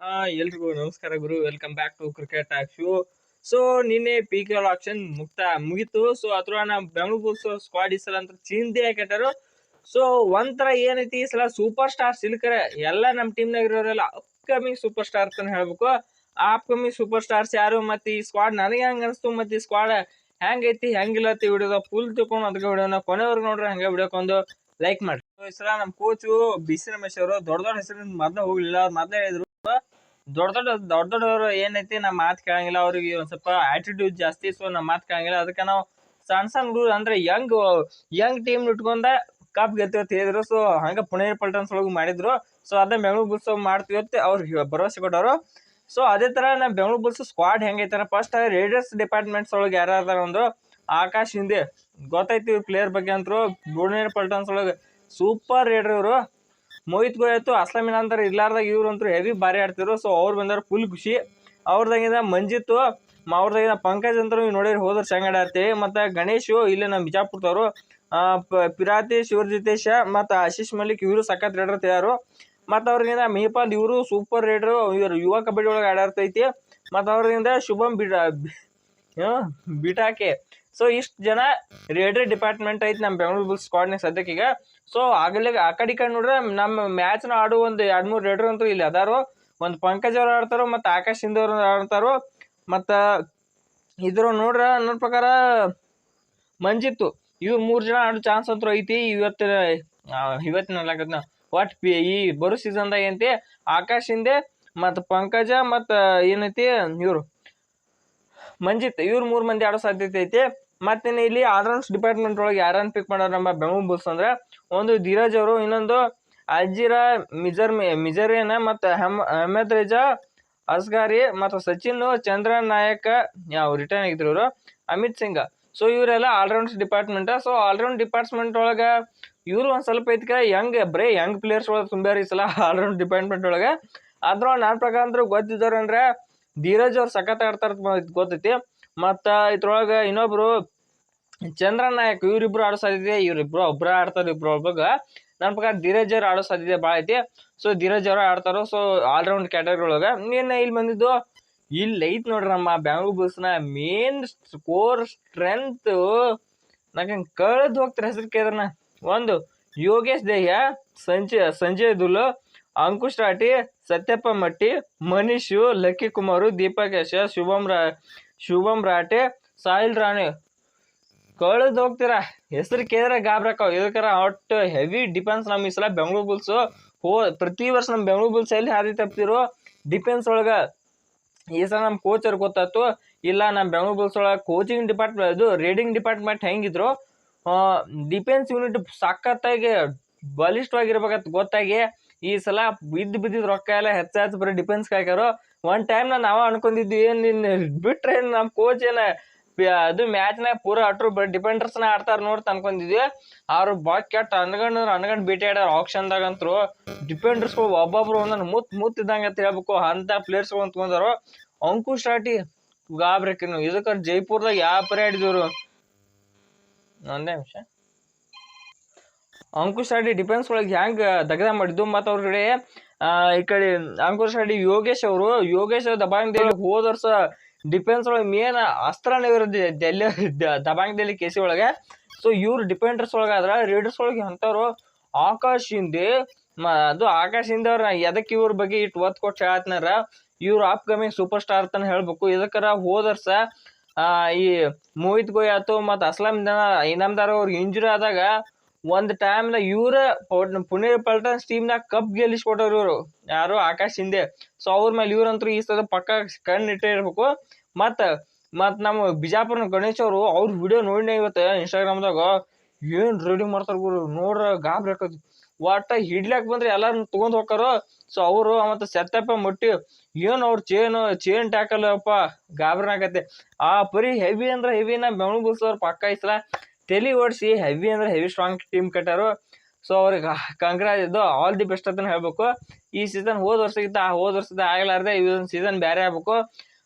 ಆ, ಎಲ್ರಿಗೂ ನಮಸ್ಕಾರ ಗುರು. Welcome back to cricket show so ನಿನ್ನೆ ಪಿ ಕೆ ಎಲ್ ಆಪ್ಷನ್ ಮುಕ್ತ, ಮುಗೀತು. ಸೊ ಅದ್ರ ನಮ್ಮ ಬೆಂಗಳೂರು ಬುಲ್ಸ್ ಸ್ಕ್ವಾಡ್ ಈ ಸಲ ಅಂತ ಚಿಂತೆ ಹಾಕಟ್ಟಾರು ಸೊ ಒಂಥರ ಏನೈತಿ ಈ ಸಲ ಸೂಪರ್ ಸ್ಟಾರ್ ಸಿಲ್ಕರೆ. ಎಲ್ಲ ನಮ್ಮ ಟೀಮ್ನಾಗ ಇರೋರೆಲ್ಲ ಅಪ್ಕಮಿಂಗ್ ಸೂಪರ್ ಸ್ಟಾರ್ ಅಂತ ಹೇಳ್ಬೇಕು. ಅಪ್ಕಮಿಂಗ್ ಸೂಪರ್ ಸ್ಟಾರ್ಸ್ ಯಾರು? ಮತ್ತೆ ಈ ಸ್ಕ್ವಾಡ್ ನನಗೆ ಹೆಂಗ್ ಅನಿಸ್ತು? ಮತ್ತೆ ಈ ಸ್ಕ್ವಾಡ್ ಹೆಂಗೈತಿ? ಹೆಂಗಿಲ್ಲ ಅಂತ ವಿಡಿಯೋದ ಫುಲ್ ತಿಳ್ಕೊಂಡು ಅದಕ್ಕೆ ವಿಡಿಯೋನ ಕೊನೆವರೆಗೂ ನೋಡ್ರಿ, ಹಂಗೆ ವಿಡಿಯೋಕೊಂದು ಲೈಕ್ ಮಾಡಿ ಈ ಸಲ ನಮ್ಮ ಕೋಚು ಬಿ ಸಿ ರಮೇಶ್ ಅವರು ದೊಡ್ಡ ದೊಡ್ಡ ಹೆಸರಿನ ಮೊದಲೇ ಹೋಗ್ಲಿಲ್ಲ. ಅವ್ರು ಮೊದಲೇ ಹೇಳಿದ್ರು. ದೊಡ್ಡ ದೊಡ್ಡ ದೊಡ್ಡ ದೊಡ್ಡವರು ಏನೈತಿ ನಮ್ಮ ಮಾತು ಕೇಳಂಗಿಲ್ಲ, ಅವ್ರಿಗೆ ಒಂದ್ ಸ್ವಲ್ಪ ಆಟಿಟ್ಯೂಡ್ ಜಾಸ್ತಿ ಸೊ ನಮ್ಮ ಮಾತು ಕೇಳಂಗಿಲ್ಲ. ಅದಕ್ಕೆ ನಾವು ಸಣ್ಣ ಸಣ್ಣ ಹುಡುಗರು ಅಂದ್ರೆ ಯಂಗ್ ಯಂಗ್ ಟೀಮ್ ಇಟ್ಕೊಂಡ ಕಪ್ ಗೆಲ್ತೀವಿ ಹೇಳಿದ್ರು. ಸೊ ಹಂಗ ಪುಣೆ ಪಲ್ಟನ್ಸ್ ಒಳಗೆ ಮಾಡಿದ್ರು. ಸೊ ಅದೇ ಬೆಂಗಳೂರು ಬುಲ್ಸ್ ಮಾಡ್ತೀವಿ ಅವ್ರಿಗೆ ಭರವಸೆ ಕೊಟ್ಟವರು. ಸೊ ಅದೇ ತರ ನಮ್ಮ ಬೆಂಗಳೂರು ಬುಲ್ಸ್ ಸ್ಕ್ವಾಡ್ ಹೆಂಗೈತಾರ ಫಸ್ಟ್ ರೇಡರ್ಸ್ ಡಿಪಾರ್ಟ್ಮೆಂಟ್ಸ್ ಒಳಗೆ ಯಾರು ಅಂದರು ಒಂದು ಆಕಾಶ್ ಹಿಂದೆ. ಗೊತ್ತೈತಿ ಪ್ಲೇಯರ್ ಬಗ್ಗೆ ಅಂತರು. ಪುಣೇರ್ ಪಲ್ಟನ್ಸ್ ಒಳಗೆ ಸೂಪರ್ ರೇಡರ್ ಇವರು. ಮೋಹಿತ್ ಗೋಯತ್ತು ಅಸ್ಲಾಮಿನ ಅಂತಾರೆ ಇರ್ಲಾರ್ದಾಗ ಇವ್ರು ಅಂತೂ ಹೆವಿ ಬಾರಿ ಆಡ್ತಿದ್ರು. ಸೊ ಅವ್ರು ಬಂದ್ರೆ ಫುಲ್ ಖುಷಿ. ಅವ್ರದಾಗಿಂದ ಮಂಜಿತ್ತು ಅವ್ರದಾಗಿಂದ ಪಂಕಜ್ ಅಂತ ನೀವು ಹೋದ್ರೆ ಸಂಗಡ ಆಡ್ತೀವಿ. ಮತ್ತು ಗಣೇಶು, ಇಲ್ಲೇ ನಮ್ಮ ಬಿಜಾಪುರದವರು ಪಿರಾತಿ, ಶಿವರ್ಜಿತೇಶ ಮತ್ತು ಆಶೀಶ್ ಮಲ್ಲಿಕ್ ಇವರು ಸಖತ್ ರೇಡರ್ ತಯಾರು. ಮತ್ತು ಅವ್ರಿಗಿಂತ ಮೇಪಾಲ್ ಇವರು ಸೂಪರ್ ರೇಡರು. ಇವರು ಯುವ ಕಬಡ್ಡಿ ಒಳಗೆ ಆಡಾಡ್ತೈತಿ. ಮತ್ತು ಅವ್ರಿಂದ ಶುಭಂ ಬಿಡ ಬಿಟಾಕೆ. ಸೊ ಇಷ್ಟು ಜನ ರೇಡ್ರಿ ಡಿಪಾರ್ಟ್ಮೆಂಟ್ ಐತಿ ನಮ್ಮ ಬೆಂಗಳೂರು ಬುಲ್ಸ್ ಸ್ಕ್ವಾಡ್ನಾಗ ಸದ್ಯಕ್ಕೆ ಈಗ. ಸೊ ಆಗಲೇ ಆ ಕಡೆ ಕಡೆ ನೋಡ್ರೆ ನಮ್ಮ ಮ್ಯಾಚ್ನ ಆಡೋ ಒಂದು ಎರಡು ಮೂರು ರೇಡ್ರ್ ಅಂತೂ ಇಲ್ಲಿ ಅದಾರು. ಒಂದು ಪಂಕಜ್ ಅವ್ರು ಆಡ್ತಾರೋ ಮತ್ತು ಆಕಾಶ್ ಹಿಂದೆ ಅವರು ಆಡ್ತಾರೋ ಮತ್ತು ಇದ್ರ ನೋಡ್ರೆ ನನ್ನ ಪ್ರಕಾರ ಮಂಜಿತ್ತು. ಇವ್ ಮೂರು ಜನ ಆಡೋ ಚಾನ್ಸ್ ಅಂತೂ ಐತಿ. ಇವತ್ತಿನ ಇವತ್ತಿನ ಒಟ್ಟು ಒಟ್ ಪಿ ಈ ಬರೋ ಸೀಸನ್ದಾಗ ಏನೈತಿ ಆಕಾಶ್ ಹಿಂದೆ ಮತ್ತು ಪಂಕಜ ಮತ್ತು, ಏನೈತಿ ಇವರು? ಮಂಜಿತ್, ಇವ್ರು ಮೂರು ಮಂದಿ ಆಡೋ ಸಾಧ್ಯತೆ ಐತಿ. ಮತ್ತೆ ಇಲ್ಲಿ ಆಲ್ರೌಂಡ್ಸ್ ಡಿಪಾರ್ಟ್ಮೆಂಟ್ ಒಳಗೆ ಯಾರನ್ನ ಪಿಕ್ ಮಾಡೋರು ನಮ್ಮ ಬೆಂಗಳೂರು ಬುಲ್ಸ್ ಅಂದ್ರೆ ಒಂದು ಧೀರಜ್ ಅವರು, ಇನ್ನೊಂದು ಅಜಿರಾ ಮಿಜರ್ ಮಿಜರೇನ ಮತ್ತು ಹೆಮ್, ಅಹಮದ್ ರೇಜಾ, ಅಸ್ಗಾರಿ ಮತ್ತು ಸಚಿನ್ ಚಂದ್ರ ನಾಯಕ, ಯಾವ ರಿಟರ್ನ್ ಆಗಿದ್ರು ಇವರು? ಅಮಿತ್ ಸಿಂಗ್. ಸೊ ಇವರೆಲ್ಲ all rounds department so all round department ಒಳಗೆ ಇವರು ಒಂದು ಸ್ವಲ್ಪ ಐತಿಕ ಯಂಗ್ ಬರೀ ಯಂಗ್ ಪ್ಲೇಯರ್ಸ್ ಒಳಗೆ ತುಂಬ್ಯಾರ ಈ ಸಲ ಆಲ್ರೌಂಡ್ ಡಿಪಾರ್ಟ್ಮೆಂಟ್ ಒಳಗೆ. ಆದ್ರೂ ನನ್ನ ಪ್ರಕಾರ ಅಂದ್ರೆ ಗೊತ್ತಿದ್ದವ್ರು ಅಂದ್ರೆ ಧೀರಜ್ ಅವ್ರು ಸಖತ್ ಆಡ್ತಾರ ಗೊತ್ತೈತಿ. ಮತ್ತು ಇದ್ರೊಳಗೆ ಇನ್ನೊಬ್ರು ಚಂದ್ರ ನಾಯಕ್ ಇವ್ರಿಬ್ರು ಆಡೋ ಸಾಧ್ಯತೆ ಇವ್ರಿಬ್ರು ಒಬ್ರ ಆಡ್ತಾರೆ, ಇಬ್ರು ಒಬ್ಬಗ ನನ್ನ ಪ್ರಕಾರ ಧೀರಜ್ ಅವ್ರು ಆಡೋ ಸಾಧ್ಯತೆ ಭಾಳ ಐತಿ. ಸೊ ಧೀರಜ್ ಅವರು ಆಡ್ತಾರೋ ಸೊ ಆಲ್ರೌಂಡ್ ಕ್ಯಾಟಗರಿ ಒಳಗೆ ನೀನು ಇಲ್ಲಿ ಬಂದಿದ್ದು, ಇಲ್ಲಿ ಐತ್ ನೋಡ್ರಿ ನಮ್ಮ ಬೆಂಗಳೂರು ಬುಲ್ಸ್ನ ಮೇನ್ ಸ್ಕೋರ್ ಸ್ಟ್ರೆಂತ್ ನಂಗೆ ಕಳೆದು ಹೋಗ್ತಾರೆ ಹೆಸರು ಕೇಳಿದ್ರನ್ನ ಒಂದು ಯೋಗೇಶ್ ದೇಹ ಸಂಜಯ್ ಸಂಜಯ್ ದುಲ್ ಅಂಕುಶ್ ರಾಟಿ ಸತ್ಯಪ್ಪ ಮಟ್ಟಿ ಮನೀಶು ಲಕ್ಕಿ ಕುಮಾರು ದೀಪಕೇಶ, ಶುಭಂ ರಾ, ಶುಭಂ ರಾಟೆ, ಸಾಹಿಲ್ ರಾಣಿ. ಕಳೆದು ಹೋಗ್ತೀರಾ? ಹೆಸರು ಕೇಳಿದ್ರೆ ಗಾಬ್ರಕ್ಕಾವ ಇದಕ್ಕಾರ ಒಟ್ಟು ಹೆವಿ ಡಿಫೆನ್ಸ್ ನಮ್ಮ ಈ ಸಲ ಬೆಂಗಳೂರು ಬುಲ್ಸು ಹೋ, ಪ್ರತಿ ವರ್ಷ ನಮ್ಮ ಬೆಂಗಳೂರು ಬುಲ್ಸ್ ಎಲ್ಲಿ ಹಾದಿ ತಪ್ತಿರೋ ಡಿಫೆನ್ಸ್ ಒಳಗೆ. ಈ ಸಲ ನಮ್ಮ ಕೋಚರ್ ಗೊತ್ತಾಯ್ತು. ಇಲ್ಲ ನಮ್ಮ ಬೆಂಗಳೂರು ಬುಲ್ಸ್ ಒಳಗೆ ಕೋಚಿಂಗ್ ಡಿಪಾರ್ಟ್ಮೆಂಟ್ ಇದು ರೀಡಿಂಗ್ ಡಿಪಾರ್ಟ್ಮೆಂಟ್ ಹೆಂಗಿದ್ರು. ಡಿಫೆನ್ಸ್ ಯೂನಿಟ್ ಸಖತ್ತಾಗಿ ಬಲಿಷ್ಠವಾಗಿರ್ಬೇಕಂತ ಗೊತ್ತಾಗಿ ಈ ಸಲ ಬಿದ್ದು ಬಿದ್ದಿದ್ ರೊಕ್ಕ ಎಲ್ಲ ಹೆಚ್ಚಾಯ್ತು, ಬರೀ ಡಿಫೆನ್ಸ್ ಹಾಕ್ಯಾರು. ಒನ್ ಟೈಮ್ ನಾವ ಅನ್ಕೊಂಡಿದ್ವಿ, ಏನ್ ನಿನ್ ಬಿಟ್ರೆ ನಮ್ಮ ಕೋಚ್ ಏನ? ಅದು ಮ್ಯಾಚ್ನಾಗ ಪೂರ ಅಟ್ರು ಡಿಫೆಂಡರ್ಸ್ನ ಆಡ್ತಾರ ನೋಡ್ತ ಅನ್ಕೊಂಡಿದ್ವಿ. ಅವ್ರು ಬಾ ಕೆಟ್ಟ ಅನ್ಗಂಡ್ ಅನ್ಗಂಡ್ ಭೇಟಿ ಆಡ್ಯಾರ ಆಕ್ಷನ್ದಾಗ ಅಂತರು ಡಿಫೆಂಡರ್ಸ್ಗಳು ಒಬ್ಬೊಬ್ರು ಒಂದೊಂದು ಮುತ್ ಮುತ್ ಇದ್ದಂಗೆ ಅಂತ ಹೇಳ್ಬೇಕು, ಅಂತ ಪ್ಲೇಯರ್ಸ್ಗಳು ಅಂತ್ಕೊಂಡಾರು. ಅಂಕುಶ್ ರಾಟಿ ಗಾಬ್ರಕಿನ್ನು ಇದಕ್ಕೆ ಜೈಪುರ್ದಾಗ ಯಾವ ಪರಿ ಆಡಿದವರು? ಒಂದೇ ನಿಮಿಷ. ಅಂಕುಶ್ ರೆಡ್ಡಿ ಡಿಫೆನ್ಸ್ ಒಳಗೆ ಹ್ಯಾಂಗೆ ದಗದ ಮಾಡಿದ್ದು? ಮತ್ತು ಅವ್ರ ಕಡೆ ಈ ಕಡೆ ಅಂಕುಶ್ ರೆಡ್ಡಿ, ಯೋಗೇಶ್ ಅವರು, ಯೋಗೇಶ್ ದಬಾಂಗ್ ಹೋದ ವರ್ಷ ಡಿಫೆನ್ಸ್ ಒಳಗೆ ಮೇನ್ ಅಸ್ತ್ರನೇ ಇರೋದು ಡೆಲ್ಲಿ ದಬಾಂಗ್ ದೇಲಿ ಕೇಸಿ ಒಳಗೆ. ಸೊ ಇವ್ರು ಡಿಫೆಂಡರ್ಸ್ ಒಳಗೆ ಆದ್ರೆ ರೀಡರ್ಸ್ ಒಳಗೆ ಅಂಥವ್ರು ಆಕಾಶ್ ಹಿಂದೆ ಅದು ಆಕಾಶ್ ಹಿಂದೆ ಅವ್ರ ಎದಕ್ಕೆ ಇವ್ರ ಬಗ್ಗೆ ಇಟ್ಟು ಒತ್ತು ಕೊಟ್ಟು ಹೇಳತ್ನಾರ? ಇವ್ರು ಅಪ್ಕಮಿಂಗ್ ಸೂಪರ್ ಸ್ಟಾರ್ ಅಂತ ಹೇಳ್ಬೇಕು. ಇದಕ್ಕರ ಹೋದರ್ಸ ಈ ಮೋಹಿತ್ ಗೋಯ್ ಆತು ಮತ್ತು ಅಸ್ಲಾಂ ಇನಾಮ್ದಾರ್ ಅವ್ರಿಗೆ ಇಂಜುರಿ ಆದಾಗ ಒಂದು ಟೈಮ್ನ ಇವ್ರ ಪುಣೇರ್ ಪುಣೆ ಪಲ್ಟನ್ಸ್ ಟೀಮ್ನಾಗ ಕಪ್ ಗೆಲ್ಲಿಸ್ಕೊಟ್ಟವ್ರು ಇವರು. ಯಾರು ಆಕಾಶ್ ಹಿಂದೆ. ಸೊ ಅವ್ರ ಮೇಲೆ ಇವ್ರಂತೂ ಈ ಸಲ ಪಕ್ಕ ಕಣ್ಣು ಇಟ್ಟೇ ಇರ್ಬೇಕು. ಮತ್ತು ಮತ್ತು ನಮ್ಮ ಬಿಜಾಪುರ ಗಣೇಶ್ ಅವರು ಅವ್ರ ವಿಡಿಯೋ ನೋಡಿನ ಇವತ್ತು ಇನ್ಸ್ಟಾಗ್ರಾಮ್ದಾಗ ಏನು ರೆಡಿ ಮಾಡ್ತಾರೆ ಗುರು? ನೋಡ್ರ ಗಾಬ್ರಿ ಹಾಕೋದು ಒಟ್ಟ ಹಿಡ್ಲಾಕ್ ಬಂದ್ರೆ ಎಲ್ಲಾರು ತಗೊಂಡ್ ಹೋಗಾರ ಸೊ ಅವರು ಮತ್ತು ಸತ್ಯಪ್ಪ ಮೊಟ್ಟಿ, ಏನು ಅವ್ರ ಚೇನ್ ಚೇನ್ ಟ್ಯಾಕಲ್ ಅಪ್ಪ ಗಾಬ್ರನಾಗತ್ತೆ ಆ ಪರಿ ಹೆವಿ ಅಂದ್ರೆ ಹೆವಿನ ಅವ್ರ ಪಕ್ಕ ಈ ಸಲ ತಲೆ ಓಡಿಸಿ ಹೆವಿ ಅಂದ್ರೆ ಹೆವಿ ಸ್ಟ್ರಾಂಗ್ ಟೀಮ್ ಕಟ್ಟಾರು. ಸೊ ಅವ್ರಿಗೆ ಕಂಗ್ರಾಜ್ ಇದು ಆಲ್ ದಿ ಬೆಸ್ಟ್ ಅಂತಲೇ ಹೇಳ್ಬೇಕು. ಈ ಸೀಸನ್ ಹೋದ ವರ್ಷಕ್ಕಿಂತ ಆ ಹೋದ ವರ್ಷದ ಆಗ್ಲಾರ್ದೆ ಇದೊಂದು ಸೀಸನ್ ಬೇರೆ ಆಗ್ಬೇಕು.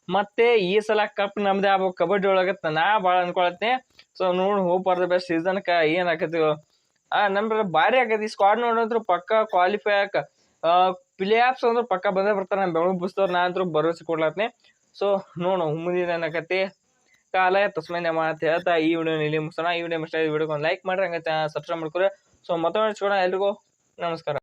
ಮತ್ತೆ ಈ ಸಲ ಕಪ್ ನಮ್ಮದೇ ಆಗ್ಬೇಕು. ಕಬಡ್ಡಿ ಒಳಗೆ ನಾ ಭಾಳ ಅಂದ್ಕೊಳತ್ತೆ ಸೊ ನೋಡಿ ಹೋಗ್ಬಾರ್ದು ಬೆಸ್ಟ್ ಸೀಸನ್ಕ ಏನು ಆಕತಿ ಆ, ನಮ್ರ ಭಾರಿ ಈ ಸ್ಕ್ವಾಡ್ ನೋಡಿದ್ರು ಪಕ್ಕ ಕ್ವಾಲಿಫೈ ಆಕ ಪ್ಲೇ ಆಫ್ಸ್ ಅಂದ್ರೆ ಪಕ್ಕ ಬಂದೇ ಬರ್ತಾರೆ. ನಮ್ಮ ಬೆಂಗಳೂರು ಬುಸ್ತವ್ರು ನಾ ಅಂತೂ ಭರವಸೆ ಕೊಡ್ಲತ್ತೆ ಸೊ ನೋಡು, ಮುಂದಿನ ಕತೆ ಕಾಲ ತಸ್ಮೈ ನಮ್ಮ ಅಂತ ಹೇಳ್ತಾ ಈ ವಿಡಿಯೋ ಇಲ್ಲಿ ಮುಗಿಸೋಣ. ಈ ವಿಡಿಯೋ ಈ ವಿಡಿಯೋಗೆ ಒಂದು ಲೈಕ್ ಮಾಡ್ರಿ ಹಂಗೆ ಸಬ್ಸ್ಕ್ರೈಬ್ ಮಾಡ್ಕೊರಿ ಸೊ ಮತ್ತೊಮ್ಮೆ ಎಲ್ರಿಗೂ. ನಮಸ್ಕಾರ.